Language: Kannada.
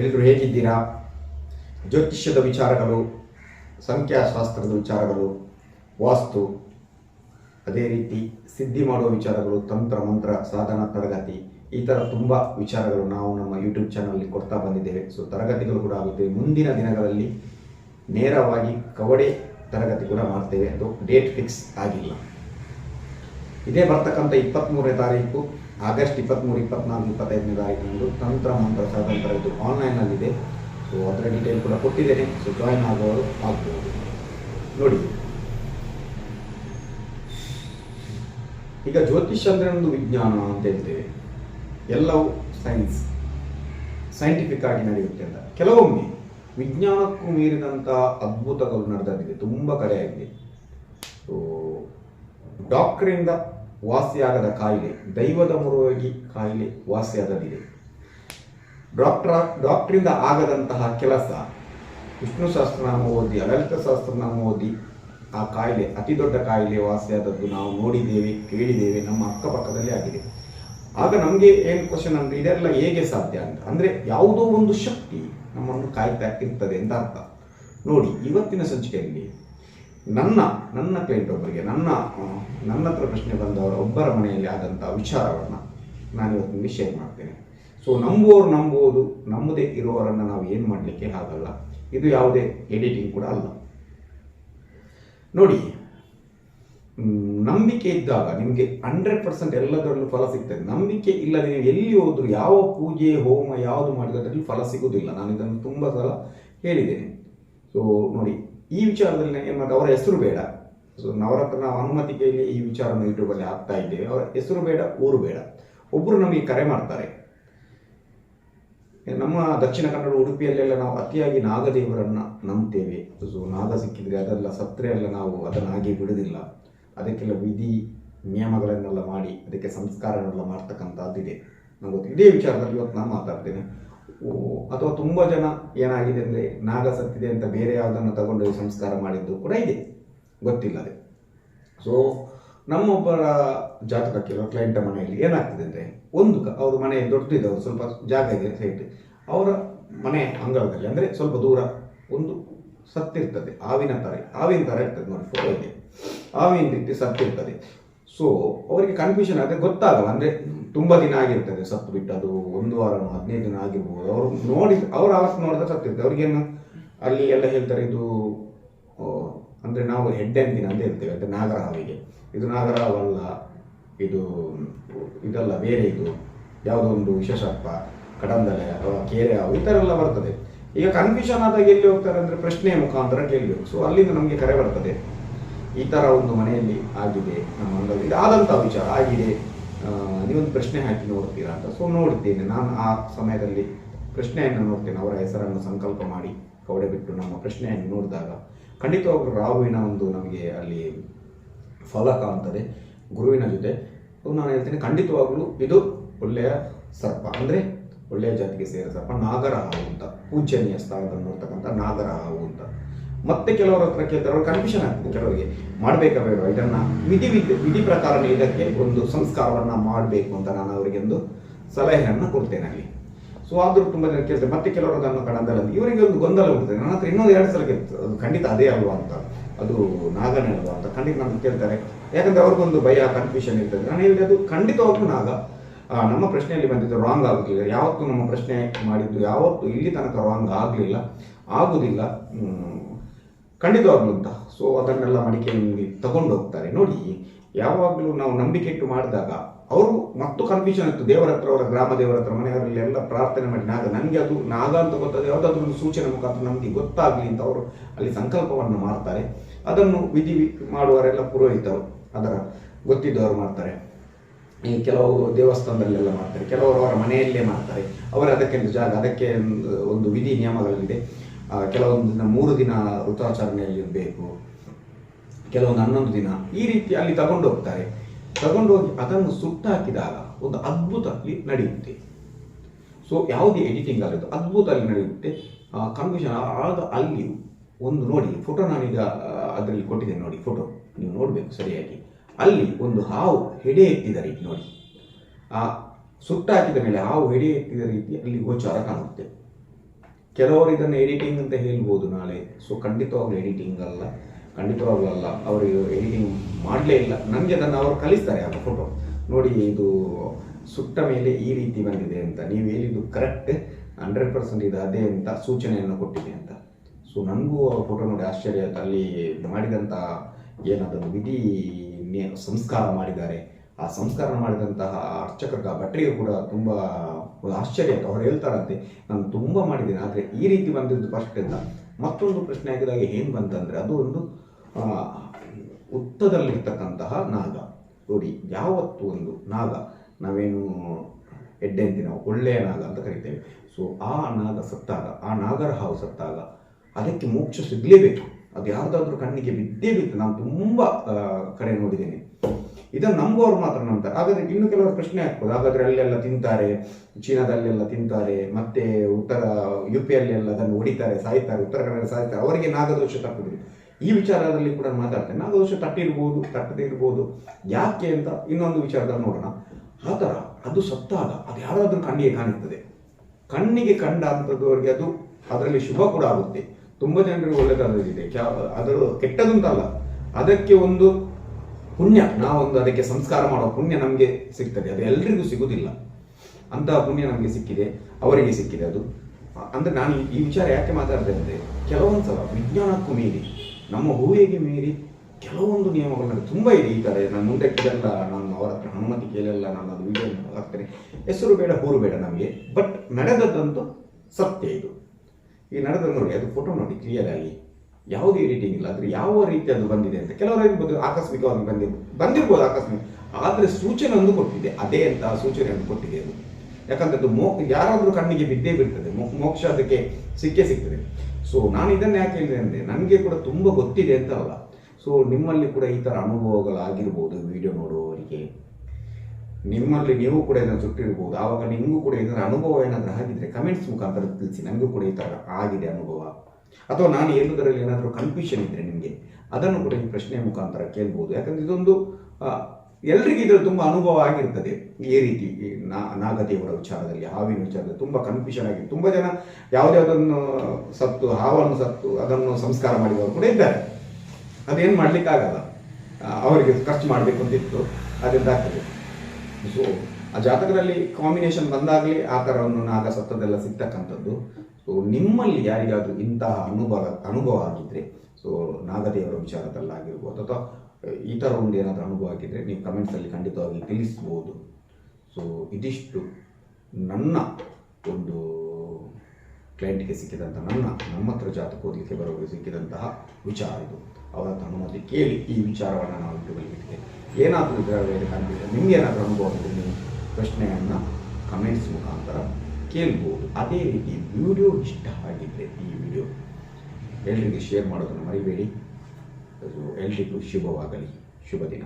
ಎಲ್ಲರೂ ಹೇಗಿದ್ದೀರಾ? ಜ್ಯೋತಿಷ್ಯದ ವಿಚಾರಗಳು, ಸಂಖ್ಯಾಶಾಸ್ತ್ರದ ವಿಚಾರಗಳು, ವಾಸ್ತು, ಅದೇ ರೀತಿ ಸಿದ್ಧಿ ಮಾಡುವ ವಿಚಾರಗಳು, ತಂತ್ರ, ಮಂತ್ರ, ಸಾಧನ, ತರಗತಿ, ಈ ಥರ ತುಂಬ ವಿಚಾರಗಳು ನಾವು ನಮ್ಮ ಯೂಟ್ಯೂಬ್ ಚಾನಲಲ್ಲಿ ಕೊಡ್ತಾ ಬಂದಿದ್ದೇವೆ. ಸೊ ತರಗತಿಗಳು ಕೂಡ ಆಗುತ್ತವೆ. ಮುಂದಿನ ದಿನಗಳಲ್ಲಿ ನೇರವಾಗಿ ಕವಡೆ ತರಗತಿ ಕೂಡ ಮಾಡ್ತೇವೆ. ಅದು ಡೇಟ್ ಫಿಕ್ಸ್ ಆಗಿಲ್ಲ. ಇದೇ ಬರ್ತಕ್ಕಂಥ ಇಪ್ಪತ್ತ್ಮೂರನೇ ತಾರೀಕು ಆಗಸ್ಟ್ ಇಪ್ಪತ್ತ್ಮೂರು ಇಪ್ಪತ್ನಾಲ್ಕು, ಇಪ್ಪತ್ತೈದನೇ ತಾರೀಕಿನಂದು ತಂತ್ರ ಮಂತ್ರ ಸಾಧಂತರ ಇದು ಆನ್ಲೈನಲ್ಲಿದೆ ಸೊ ಅದರ ಡೀಟೇಲ್ ಕೂಡ ಕೊಟ್ಟಿದ್ದೇನೆ. ಸೊ ಜಾಯಿನ್ ಆಗುವವರು ಆಗ್ಬೋದು. ನೋಡಿ. ಈಗ ಜ್ಯೋತಿಷ್ಯ ಅಂದರೆ ಒಂದು ವಿಜ್ಞಾನ ಅಂತ ಹೇಳ್ತೇವೆ. ಎಲ್ಲವೂ ಸೈನ್ಸ್ ಸೈಂಟಿಫಿಕ್ ಆಗಿ ನಡೆಯುತ್ತೆ ಅಂತ. ಕೆಲವೊಮ್ಮೆ ವಿಜ್ಞಾನಕ್ಕೂ ಮೀರಿದಂಥ ಅದ್ಭುತಗಳು ನಡೆದಾಗಿದೆ ತುಂಬ ಕಡೆ ಆಗಿದೆ ಸೊ ಡಾಕ್ಟರಿಂದ ವಾಸಿಯಾಗದ ಕಾಯಿಲೆ, ದೈವದ ಮುರುವಾಗಿ ಕಾಯಿಲೆ ವಾಸಿಯಾಗದಿದೆ. ಡಾಕ್ಟರ್, ಡಾಕ್ಟರಿಂದ ಆಗದಂತಹ ಕೆಲಸ. ವಿಷ್ಣು ಸಹಸ್ರನಾಮ ಓದಿ ಲಲಿತ ಸಹಸ್ರನಾಮ ಓದಿ, ಆ ಕಾಯಿಲೆ, ಅತಿ ದೊಡ್ಡ ಕಾಯಿಲೆ ವಾಸಿಯಾದದ್ದು ನಾವು ನೋಡಿದ್ದೇವೆ, ಕೇಳಿದ್ದೇವೆ, ನಮ್ಮ ಅಕ್ಕಪಕ್ಕದಲ್ಲಿ ಆಗಿದೆ. ಆಗ ನಮಗೆ ಏನು ಕ್ವಶನ್ ಅಂದರೆ, ಇದೆಲ್ಲ ಹೇಗೆ ಸಾಧ್ಯ ಅಂತ. ಅಂದರೆ ಯಾವುದೋ ಒಂದು ಶಕ್ತಿ ನಮ್ಮನ್ನು ಕಾಯ್ತಾ ಇರ್ತದೆ ಅಂತ ಅರ್ಥ. ನೋಡಿ, ಇವತ್ತಿನ ಸಂಚಿಕೆಯಲ್ಲಿ ನನ್ನ ನನ್ನ ಕ್ಲೈಂಟ್ ಒಬ್ಬರಿಗೆ, ನನ್ನ ನನ್ನ ಹತ್ರ ಪ್ರಶ್ನೆ ಬಂದವರ ಒಬ್ಬರ ಮನೆಯಲ್ಲಿ ಆದಂಥ ವಿಚಾರವನ್ನು ನಾನು ಇವತ್ತು ನಿಮಗೆ ಶೇರ್ ಮಾಡ್ತೇನೆ. ಸೊ ನಂಬುವವರು ನಂಬುವುದು, ನಮ್ಮದೇ ಇರುವವರನ್ನು ನಾವು ಏನು ಮಾಡಲಿಕ್ಕೆ ಆಗಲ್ಲ. ಇದು ಯಾವುದೇ ಎಡಿಟಿಂಗ್ ಕೂಡ ಅಲ್ಲ. ನೋಡಿ ನಂಬಿಕೆ ಇದ್ದಾಗ ನಿಮಗೆ ಹಂಡ್ರೆಡ್ ಪರ್ಸೆಂಟ್ ಎಲ್ಲದರಲ್ಲೂ ಫಲ ಸಿಗ್ತದೆ. ನಂಬಿಕೆ ಇಲ್ಲದೆ ನೀವು ಎಲ್ಲಿ ಹೋದರೂ, ಯಾವ ಪೂಜೆ, ಹೋಮ, ಯಾವುದು ಮಾಡಿದ್ರಲ್ಲಿ ಫಲ ಸಿಗುವುದಿಲ್ಲ ನಾನು ಇದನ್ನು ತುಂಬ ಸಲ ಹೇಳಿದ್ದೇನೆ. ಸೊ ನೋಡಿ ಈ ವಿಚಾರದಲ್ಲಿ ನನಗೆ ಮಾಡ್ತಾರೆ ಅವರ ಹೆಸರು ಬೇಡ. ಸೊ ನವರತ್ನ ಹತ್ರ ನಾವು ಅನುಮತಿ ಕೈಯಲ್ಲಿ ಈ ವಿಚಾರನ ಯೂಟ್ಯೂಬಲ್ಲಿ ಹಾಕ್ತಾ ಇದ್ದೇವೆ. ಅವರ ಹೆಸರು ಬೇಡ, ಊರು ಬೇಡ. ಒಬ್ಬರು ನಮಗೆ ಕರೆ ಮಾಡ್ತಾರೆ. ನಮ್ಮ ದಕ್ಷಿಣ ಕನ್ನಡ, ಉಡುಪಿಯಲ್ಲೆಲ್ಲ ನಾವು ಅತಿಯಾಗಿ ನಾಗದೇವರನ್ನ ನಂಬ್ತೇವೆ. ಸೊ ನಾಗ ಸಿಕ್ಕಿದ್ರೆ ಅದೆಲ್ಲ ಸತ್ರೆ ಎಲ್ಲ ನಾವು ಅದನ್ನ ಹಾಗೆ ಬಿಡುವುದಿಲ್ಲ ಅದಕ್ಕೆಲ್ಲ ವಿಧಿ, ನಿಯಮಗಳನ್ನೆಲ್ಲ ಮಾಡಿ, ಅದಕ್ಕೆ ಸಂಸ್ಕಾರನೆಲ್ಲ ಮಾಡ್ತಕ್ಕಂಥದ್ದಿದೆ. ನಂಗೆ ಇದೇ ವಿಚಾರದಲ್ಲಿ ಇವತ್ತು ನಾನು ಮಾತಾಡ್ತೇನೆ. ಅಥವಾ ತುಂಬ ಜನ ಏನಾಗಿದೆ ಅಂದರೆ ನಾಗ ಸತ್ತಿದೆ ಅಂತ ಬೇರೆ ಯಾವುದನ್ನು ತಗೊಂಡು ಸಂಸ್ಕಾರ ಮಾಡಿದ್ದು ಕೂಡ ಇದೆ. ಗೊತ್ತಿಲ್ಲದೆ ಸೊ ನಮ್ಮೊಬ್ಬರ ಜಾತಕ ಕೆಲವು ಕ್ಲೈಂಟ್ ಮನೆಯಲ್ಲಿ ಏನಾಗ್ತದೆ ಅಂದರೆ ಒಂದು ಅವ್ರ ಮನೆ ದೊಡ್ಡದಿದೆ, ಅವ್ರು ಸ್ವಲ್ಪ ಜಾಗ ಇದೆ ಸೈಟ್ ಅವರ ಮನೆ ಅಂಗಳದಲ್ಲಿ ಅಂದರೆ ಸ್ವಲ್ಪ ದೂರ ಒಂದು ಸತ್ತಿರ್ತದೆ, ಆವಿನ ಥರ ಆವಿನ ಥರ ಇರ್ತದೆ ನೋಡಿ ಫೋಟೋ ಇದೆ. ಆವಿನ ರೀತಿ ಸತ್ತಿರ್ತದೆ. ಸೊ ಅವರಿಗೆ ಕನ್ಫ್ಯೂಷನ್ ಆದರೆ ಗೊತ್ತಾಗಲ್ಲ. ಅಂದರೆ ತುಂಬ ದಿನ ಆಗಿರ್ತದೆ ಸತ್ತು ಬಿಟ್ಟು ಅದು ಒಂದು ವಾರ ಹದಿನೈದು ದಿನ ಆಗಿರ್ಬೋದು. ಅವರು ನೋಡಿ, ಅವ್ರು ಅವತ್ತು ನೋಡಿದ್ರೆ ಸತ್ತಿರ್ತದೆ ಅವ್ರಿಗೇನು? ಅಲ್ಲಿ ಎಲ್ಲ ಹೇಳ್ತಾರೆ, ಇದು ಅಂದರೆ ನಾವು ಹೆಡ್ ದಿನ ಅಂತ ಹೇಳ್ತೇವೆ. ಅಂದರೆ ನಾಗರ ಹಾವಿಗೆ ಇದು ನಾಗರಹಾವಲ್ಲ, ಇದು, ಇದಲ್ಲ, ಬೇರೆ ಇದು, ಯಾವುದೋ ಒಂದು ವಿಶೇಷಪ್ಪ ಕಡಂದಲೆ ಅಥವಾ ಕೇರೆ ಹಾವು ಈ ಥರ ಎಲ್ಲ ಬರ್ತದೆ. ಈಗ ಕನ್ಫ್ಯೂಷನ್ ಆದಾಗ ಎಲ್ಲಿ ಹೋಗ್ತಾರೆ ಅಂದರೆ ಪ್ರಶ್ನೆಯ ಮುಖಾಂತರ ಕೇಳಬೇಕು. ಸೊ ಅಲ್ಲಿಂದ ನಮಗೆ ಕರೆ ಬರ್ತದೆ. ಈ ಥರ ಒಂದು ಮನೆಯಲ್ಲಿ ಆಗಿದೆ, ನಮ್ಮ ಇದು ಆದಂಥ ವಿಚಾರ ಆಗಿದೆ. ನೀವೊಂದು ಪ್ರಶ್ನೆ ಹಾಕಿ ನೋಡ್ತೀರಾ ಅಂತ. ಸೊ ನೋಡ್ತೇನೆ. ನಾನು ಆ ಸಮಯದಲ್ಲಿ ಪ್ರಶ್ನೆಯನ್ನು ನೋಡ್ತೇನೆ. ಅವರ ಹೆಸರನ್ನು ಸಂಕಲ್ಪ ಮಾಡಿ ಕವಡೆ ಬಿಟ್ಟು ನಮ್ಮ ಪ್ರಶ್ನೆಯನ್ನು ನೋಡಿದಾಗ. ಖಂಡಿತವಾಗ್ಲೂ ರಾಹುವಿನ ಒಂದು ನಮಗೆ ಅಲ್ಲಿ ಫಲ ಕಾಣ್ತದೆ ಗುರುವಿನ ಜೊತೆ. ನಾನು ಹೇಳ್ತೇನೆ, ಖಂಡಿತವಾಗ್ಲೂ ಇದು ಒಳ್ಳೆಯ ಸರ್ಪ. ಅಂದರೆ ಒಳ್ಳೆಯ ಜಾತಿಗೆ ಸೇರಿದ ಸರ್ಪ ನಾಗರ ಹಾವು ಅಂತ. ಪೂಜನೀಯ ಸ್ಥಾನದಲ್ಲಿ ನೋಡ್ತಕ್ಕಂಥ ನಾಗರ ಹಾವು ಅಂತ ಮತ್ತೆ ಕೆಲವರ ಹತ್ರ ಕೇಳ್ತಾರೆ ಕನ್ಫ್ಯೂಷನ್ ಆಗ್ತದೆ ಕೆಲವರಿಗೆ. ಮಾಡಬೇಕಾ ಬೇಡ ಇದನ್ನ ವಿಧಿ ವಿಧಿ ವಿಧಿ ಪ್ರಕಾರ ಇದಕ್ಕೆ ಒಂದು ಸಂಸ್ಕಾರವನ್ನ ಮಾಡಬೇಕು ಅಂತ ನಾನು ಅವರಿಗೆ ಒಂದು ಸಲಹೆಯನ್ನು ಕೊಡ್ತೇನೆ ಅಲ್ಲಿ. ಸೊ ಆದರೂ ತುಂಬ ಜನ ಕೇಳ್ತಾರೆ, ಮತ್ತೆ ಕೆಲವರು ಅದನ್ನು ಕಣದಲ್ಲಿ ಇವರಿಗೆ ಒಂದು ಗೊಂದಲ ಉಂಟು. ನನ್ನ ಹತ್ರ ಇನ್ನೊಂದು ಎರಡು ಸಲ ಕೇಳ್ತಾರೆ, ಅದು ಖಂಡಿತ ಅದೇ ಅಲ್ವಾ ಅಂತ. ಅದು ನಾಗನೇ ಅಲ್ವಾ ಅಂತ. ಖಂಡಿತ ನಾನು ಕೇಳ್ತಾರೆ. ಯಾಕಂದ್ರೆ ಅವ್ರಿಗೊಂದು ಭಯ ಕನ್ಫ್ಯೂಷನ್ ಇರ್ತದೆ. ನಾನು ಹೇಳಿದೆ, ಅದು ಖಂಡಿತವಾಗ್ಲೂ ನಾಗ. ನಮ್ಮ ಪ್ರಶ್ನೆಯಲ್ಲಿ ಬಂದಿದ್ದು ರಾಂಗ್ ಆಗಲಿಲ್ಲ ಯಾವತ್ತೂ ನಮ್ಮ ಪ್ರಶ್ನೆ ಮಾಡಿದ್ದು ಯಾವತ್ತೂ ಇಲ್ಲಿ ತನಕ ರಾಂಗ್ ಆಗಲಿಲ್ಲ. ಆಗುದಿಲ್ಲ. ಖಂಡಿತವಾಗ್ಲೂ ಅಂತ ಸೊ ಅದನ್ನೆಲ್ಲ ಮಡಿಕೆ ನಿಮಗೆ ತಗೊಂಡು ಹೋಗ್ತಾರೆ ನೋಡಿ ಯಾವಾಗಲೂ ನಾವು ನಂಬಿಕೆ ಇಟ್ಟು ಮಾಡಿದಾಗ ಅವರು ಮತ್ತು ಕನ್ಫ್ಯೂಷನ್ ಇತ್ತು. ದೇವರ ಹತ್ರ ಅವರ ಗ್ರಾಮ ದೇವರ ಹತ್ರ ಮನೆಯವರಲ್ಲಿ ಎಲ್ಲ ಪ್ರಾರ್ಥನೆ ಮಾಡಿ ನಾಗ ನನಗೆ ಅದು ನಾಗ ಅಂತ ಗೊತ್ತದೆ ಯಾವುದಾದ್ರೂ ಒಂದು ಸೂಚನೆ ಮುಖಾಂತರ ನಮಗೆ ಗೊತ್ತಾಗಲಿ ಅಂತ ಅವರು ಅಲ್ಲಿ ಸಂಕಲ್ಪವನ್ನು ಮಾಡ್ತಾರೆ. ಅದನ್ನು ವಿಧಿ ಮಾಡುವವರೆಲ್ಲ ಪುರೋಹಿತರು ಅದರ ಗೊತ್ತಿದ್ದವರು ಮಾಡ್ತಾರೆ. ಈ ಕೆಲವು ದೇವಸ್ಥಾನದಲ್ಲೆಲ್ಲ ಮಾಡ್ತಾರೆ. ಕೆಲವರು ಅವರ ಮನೆಯಲ್ಲೇ ಮಾಡ್ತಾರೆ. ಅವರು ಅದಕ್ಕೆ ಒಂದು ಜಾಗ ಅದಕ್ಕೆ ಒಂದು ವಿಧಿ ನಿಯಮಗಳಿದೆ. ಆ, ಕೆಲವೊಂದು ದಿನ ಮೂರು ದಿನ ಋತಾಚರಣೆ ಇರಬೇಕು. ಕೆಲವೊಂದು ಹನ್ನೊಂದು ದಿನ ಈ ರೀತಿ ಅಲ್ಲಿ ತಗೊಂಡು ಹೋಗ್ತಾರೆ. ತಗೊಂಡು ಹೋಗಿ ಅದನ್ನು ಸುಟ್ಟಾಕಿದಾಗ ಒಂದು ಅದ್ಭುತ ಅಲ್ಲಿ ನಡೆಯುತ್ತೆ. ಸೊ ಯಾವುದೇ ಎಡಿಟಿಂಗ್ ಆಗದು ಅದ್ಭುತ ಅಲ್ಲಿ ನಡೆಯುತ್ತೆ. ಕನ್ಫ್ಯೂಷನ್ ಆಗ ಅಲ್ಲಿ ಒಂದು ನೋಡಿ ಫೋಟೋ ನಾನೀಗ ಅದರಲ್ಲಿ ಕೊಟ್ಟಿದ್ದೇನೆ ನೋಡಿ ಫೋಟೋ ನೀವು ನೋಡಬೇಕು ಸರಿಯಾಗಿ. ಅಲ್ಲಿ ಒಂದು ಹಾವು ಹೆಡೆ ಎತ್ತಿದ ರೀತಿ ನೋಡಿ. ಆ, ಸುಟ್ಟಾಕಿದ ಮೇಲೆ ಹಾವು ಹೆಡೆ ಎತ್ತಿದ ರೀತಿ ಅಲ್ಲಿ ಗೋಚಾರ ಕಾಣುತ್ತೆ. ಕೆಲವರು ಇದನ್ನು ಎಡಿಟಿಂಗ್ ಅಂತ ಹೇಳ್ಬೋದು ನಾಳೆ. ಸೊ ಖಂಡಿತವಾಗ್ಲೂ ಎಡಿಟಿಂಗ್ ಅಲ್ಲ. ಖಂಡಿತವಾಗ್ಲೂ ಅಲ್ಲ. ಅವರು ಎಡಿಟಿಂಗ್ ಮಾಡಲೇ ಇಲ್ಲ. ನನಗೆ ಅದನ್ನು ಅವರು ಕಲಿಸ್ತಾರೆ ಆ ಫೋಟೋ ನೋಡಿ, ಇದು ಸುಟ್ಟ ಮೇಲೆ ಈ ರೀತಿ ಬಂದಿದೆ ಅಂತ. ನೀವು ಹೇಳಿದ್ದು ಕರೆಕ್ಟ್ ಹಂಡ್ರೆಡ್ ಪರ್ಸೆಂಟ್ ಇದು ಅದೇ ಅಂತ ಸೂಚನೆಯನ್ನು ಕೊಟ್ಟಿದೆ ಅಂತ. ಸೊ ನನಗೂ ಆ ಫೋಟೋ ನೋಡಿ ಆಶ್ಚರ್ಯ ಆಯ್ತು. ಅಲ್ಲಿ ಮಾಡಿದಂಥ ಏನದನ್ನು ವಿಧಿ ಸಂಸ್ಕಾರ ಮಾಡಿದ್ದಾರೆ. ಆ ಸಂಸ್ಕಾರ ಮಾಡಿದಂತಹ ಅರ್ಚಕರ್ಗ ಭಟ್ರಿಗೆ ಕೂಡ ತುಂಬ ಒಂದು ಆಶ್ಚರ್ಯ ಆಯ್ತು ಅವ್ರು ಹೇಳ್ತಾರಂತೆ, ನಾನು ತುಂಬ ಮಾಡಿದ್ದೀನಿ, ಆದರೆ ಈ ರೀತಿ ಬಂದಿದ್ದು ಫಸ್ಟ್ ಅಂತ ಮತ್ತೊಂದು ಪ್ರಶ್ನೆ ಆಗಿದಾಗ ಏನು ಬಂತಂದರೆ, ಅದು ಒಂದು ಉತ್ತದಲ್ಲಿರ್ತಕ್ಕಂತಹ ನಾಗ. ನೋಡಿ, ಯಾವತ್ತು ಒಂದು ನಾಗ, ನಾವೇನು ಎಡ್ಡೆಂತಿ ನಾವು, ಒಳ್ಳೆಯ ನಾಗ ಅಂತ ಕರಿತೇವೆ. ಸೊ ಆ ನಾಗ ಸತ್ತಾಗ, ಆ ನಾಗರ ಹಾವು ಸತ್ತಾಗ, ಅದಕ್ಕೆ ಮೋಕ್ಷ ಸಿಗಲೇಬೇಕು. ಅದು ಯಾರ್ದಾದ್ರೂ ಕಣ್ಣಿಗೆ ಬಿದ್ದೇ ಬೇಕು ನಾನು ತುಂಬ ಕಡೆ ನೋಡಿದ್ದೇನೆ. ಇದನ್ನು ನಂಬುವವರು ಮಾತ್ರ ನಂಬ್ತಾರೆ. ಹಾಗಾದ್ರೆ ಇನ್ನು ಕೆಲವರು ಪ್ರಶ್ನೆ ಆಗ್ಬೋದು ಹಾಗಾದ್ರೆ ಅಲ್ಲೆಲ್ಲ ತಿಂತಾರೆ, ಚೀನಾದಲ್ಲೆಲ್ಲ ತಿಂತಾರೆ, ಮತ್ತೆ ಉತ್ತರ ಯು ಪಿ ಅಲ್ಲೆಲ್ಲ ಅದನ್ನು ಹೊಡಿತಾರೆ, ಸಾಯ್ತಾರೆ, ಉತ್ತರ ಕನ್ನಡ ಸಾಯ್ತಾರೆ. ಅವರಿಗೆ ನಾಗದೋಷ ತಪ್ಪುದಿಲ್ಲ ಈ ವಿಚಾರದಲ್ಲಿ ಕೂಡ ಮಾತಾಡ್ತೇನೆ. ನಾಗದೋಷ ತಟ್ಟಿರ್ಬೋದು, ತಟ್ಟದೇ ಇರ್ಬೋದು. ಯಾಕೆ ಅಂತ ಇನ್ನೊಂದು ವಿಚಾರದಲ್ಲಿ ನೋಡೋಣ. ಆ ಥರ ಅದು ಸತ್ತಾಗ ಅದು ಯಾರಾದರೂ ಕಣ್ಣಿಗೆ ಕಾಣುತ್ತದೆ ಕಣ್ಣಿಗೆ ಕಂಡ ಅದು ಅದರಲ್ಲಿ ಶುಭ ಕೂಡ ಆಗುತ್ತೆ. ತುಂಬ ಜನರಿಗೆ ಒಳ್ಳೆದಾಗಿದೆ ಕ್ಯಾ ಅದರ ಕೆಟ್ಟದಂತಲ್ಲ ಅದಕ್ಕೆ ಒಂದು ಪುಣ್ಯ. ನಾವೊಂದು ಅದಕ್ಕೆ ಸಂಸ್ಕಾರ ಮಾಡೋ ಪುಣ್ಯ ನಮಗೆ ಸಿಗ್ತದೆ. ಅದು ಎಲ್ರಿಗೂ ಸಿಗುವುದಿಲ್ಲ. ಅಂತಹ ಪುಣ್ಯ ನಮಗೆ ಸಿಕ್ಕಿದೆ. ಅವರಿಗೆ ಸಿಕ್ಕಿದೆ ಅದು. ಅಂದ್ರೆ ನಾನು ಈ- ವಿಚಾರ ಯಾಕೆ ಮಾತಾಡ್ದೆ ಅಂದರೆ ಕೆಲವೊಂದು ಸಲ ವಿಜ್ಞಾನಕ್ಕೂ ಮೀರಿ, ನಮ್ಮ ಊಹೆಗೆ ಮೀರಿ ಕೆಲವೊಂದು ನಿಯಮಗಳನ್ನ ತುಂಬ ಇದೆ ಈ ಕಡೆ ನಾನು ಮುಂದೆ ಇದೆಲ್ಲ ನಾನು ಅವರ ಹತ್ರ ಅನುಮತಿ ಕೇಳೆಲ್ಲ, ನಾನು ಅದು ವಿಡಿಯೋ ಹಾಕ್ತೇನೆ. ಹೆಸರು ಬೇಡ, ಊರು ಬೇಡ ನಮಗೆ. ಬಟ್ ನಡೆದದ್ದಂತೂ ಸತ್ಯ ಇದು. ಈ ನಡೆದ ನೋಡಿ ಅದು ಫೋಟೋ ನೋಡಿ ಕ್ಲಿಯರ್ ಆಗಿ. ಯಾವುದೇ ಎಡಿಟಿಂಗ್ ಇಲ್ಲ ಆದರೆ ಯಾವ ರೀತಿ ಅದು ಬಂದಿದೆ ಅಂತ ಕೆಲವರಿಗೆ ಬಂದು ಆಕಸ್ಮಿಕವಾಗಿ ಬಂದಿ ಬಂದಿರ್ಬೋದು ಆಕಸ್ಮಿಕ. ಆದರೆ ಸೂಚನೆ ಒಂದು ಕೊಟ್ಟಿದೆ. ಅದೇ ಅಂತ ಸೂಚನೆ ಒಂದು ಕೊಟ್ಟಿದೆ ಅದು. ಯಾಕಂದ್ರೆ ಅದು ಮೋ, ಯಾರಾದರೂ ಕಣ್ಣಿಗೆ ಬಿದ್ದೇ ಬಿಡ್ತದೆ. ಮೋಕ್ಷ ಅದಕ್ಕೆ ಸಿಕ್ಕೇ ಸಿಗ್ತದೆ. ಸೊ ನಾನು ಇದನ್ನ ಯಾಕೆ ಹೇಳಿದೆ ಅಂದರೆ, ನನಗೆ ಕೂಡ ತುಂಬ ಗೊತ್ತಿದೆ ಅಂತ ಅಲ್ಲ. ಸೊ ನಿಮ್ಮಲ್ಲಿ ಕೂಡ ಈ ಥರ ಅನುಭವಗಳಾಗಿರ್ಬೋದು ವಿಡಿಯೋ ನೋಡುವವರಿಗೆ ನಿಮ್ಮಲ್ಲಿ ನೀವು ಕೂಡ ಇದನ್ನು ಸುಟ್ಟಿರ್ಬೋದು. ಆವಾಗ ನಿಮಗೂ ಕೂಡ ಇದರ ಅನುಭವ ಏನಾದರೂ ಆಗಿದ್ರೆ ಕಮೆಂಟ್ಸ್ ಮುಖಾಂತರ ತಿಳಿಸಿ. ನನಗೂ ಕೂಡ ಈ ಥರ ಆಗಿದೆ ಅನುಭವ. ಅಥವಾ ನಾನು ಹೇಳುವುದರಲ್ಲಿ ಏನಾದರೂ ಕನ್ಫ್ಯೂಷನ್ ಇದ್ದರೆ ನಿಮಗೆ, ಅದನ್ನು ಕೂಡ ಈ ಪ್ರಶ್ನೆ ಮುಖಾಂತರ ಕೇಳ್ಬೋದು. ಯಾಕಂದರೆ ಇದೊಂದು ಎಲ್ರಿಗೂ ಇದರ ತುಂಬ ಅನುಭವ ಆಗಿರ್ತದೆ. ಈ ರೀತಿ ನಾ, ನಾಗದೇವರ ವಿಚಾರದಲ್ಲಿ, ಹಾವಿನ ವಿಚಾರದಲ್ಲಿ ತುಂಬ ಕನ್ಫ್ಯೂಷನ್ ಆಗಿದೆ ತುಂಬ ಜನ ಯಾವುದ್ಯಾವುದನ್ನು ಸತ್ತು, ಹಾವನ್ನು ಸತ್ತು, ಅದನ್ನು ಸಂಸ್ಕಾರ ಮಾಡಿದವರು ಕೂಡ ಇದ್ದಾರೆ. ಅದೇನು ಮಾಡಲಿಕ್ಕಾಗಲ್ಲ. ಅವರಿಗೆ ಖರ್ಚು ಮಾಡಬೇಕು ಅಂತಿತ್ತು ಅದರಿಂದ ಆಗ್ತದೆ. ಸೊ ಆ ಜಾತಕದಲ್ಲಿ ಕಾಂಬಿನೇಷನ್ ಬಂದಾಗಲೇ ಆ ಒಂದು ನಾಗ ಸತ್ತದೆಲ್ಲ ಸಿಗ್ತಕ್ಕಂಥದ್ದು. ಸೊ ನಿಮ್ಮಲ್ಲಿ ಯಾರಿಗಾದರೂ ಇಂತಹ ಅನುಭವ ಅನುಭವ ಆಗಿದ್ರೆ ಸೊ ನಾಗದೇವರ ವಿಚಾರದಲ್ಲಾಗಿರ್ಬೋದು ಅಥವಾ ಈ ಥರ ಒಂದು ಏನಾದರೂ ಅನುಭವ ಆಗಿದ್ರೆ ನೀವು ಕಮೆಂಟ್ಸಲ್ಲಿ ಖಂಡಿತವಾಗಿ ತಿಳಿಸ್ಬೋದು. ಸೊ ಇದಿಷ್ಟು ನನ್ನ ಒಂದು ಕ್ಲೈಂಟ್ಗೆ ಸಿಕ್ಕಿದಂಥ ನನ್ನ, ನಮ್ಮ ಹತ್ರ ಜಾತಕ ಓದಲಿಕ್ಕೆ ಬರೋರಿಗೆ ಸಿಕ್ಕಿದಂತಹ ವಿಚಾರ ಇದು. ಅವರ ಹತ್ರ ಅನುಮತಿ ಕೇಳಿ ಈ ವಿಚಾರವನ್ನು ನಾವು ಇಟ್ಟುಕೊಳ್ಳಿ ಏನಾದರೂ ಇದರ ಮೇಲೆ ಕನ್ಫ್ಯೂಷನ್ ನಿಮ್ಗೆ ಏನಾದರೂ ಅನುಭವ ನೀವು ಪ್ರಶ್ನೆಯನ್ನು ಕಮೆಂಟ್ಸ್ ಮುಖಾಂತರ ಕೇಳ್ಬೋದು. ಅದೇ ರೀತಿ ವಿಡಿಯೋ ಇಷ್ಟ ಆಗಿದ್ದರೆ ಈ ವಿಡಿಯೋ ಎಲ್ರಿಗೂ ಶೇರ್ ಮಾಡೋದನ್ನು ಮರಿಬೇಡಿ. ಅದು ಎಲ್ರಿಗೂ ಶುಭವಾಗಲಿ. ಶುಭ ದಿನ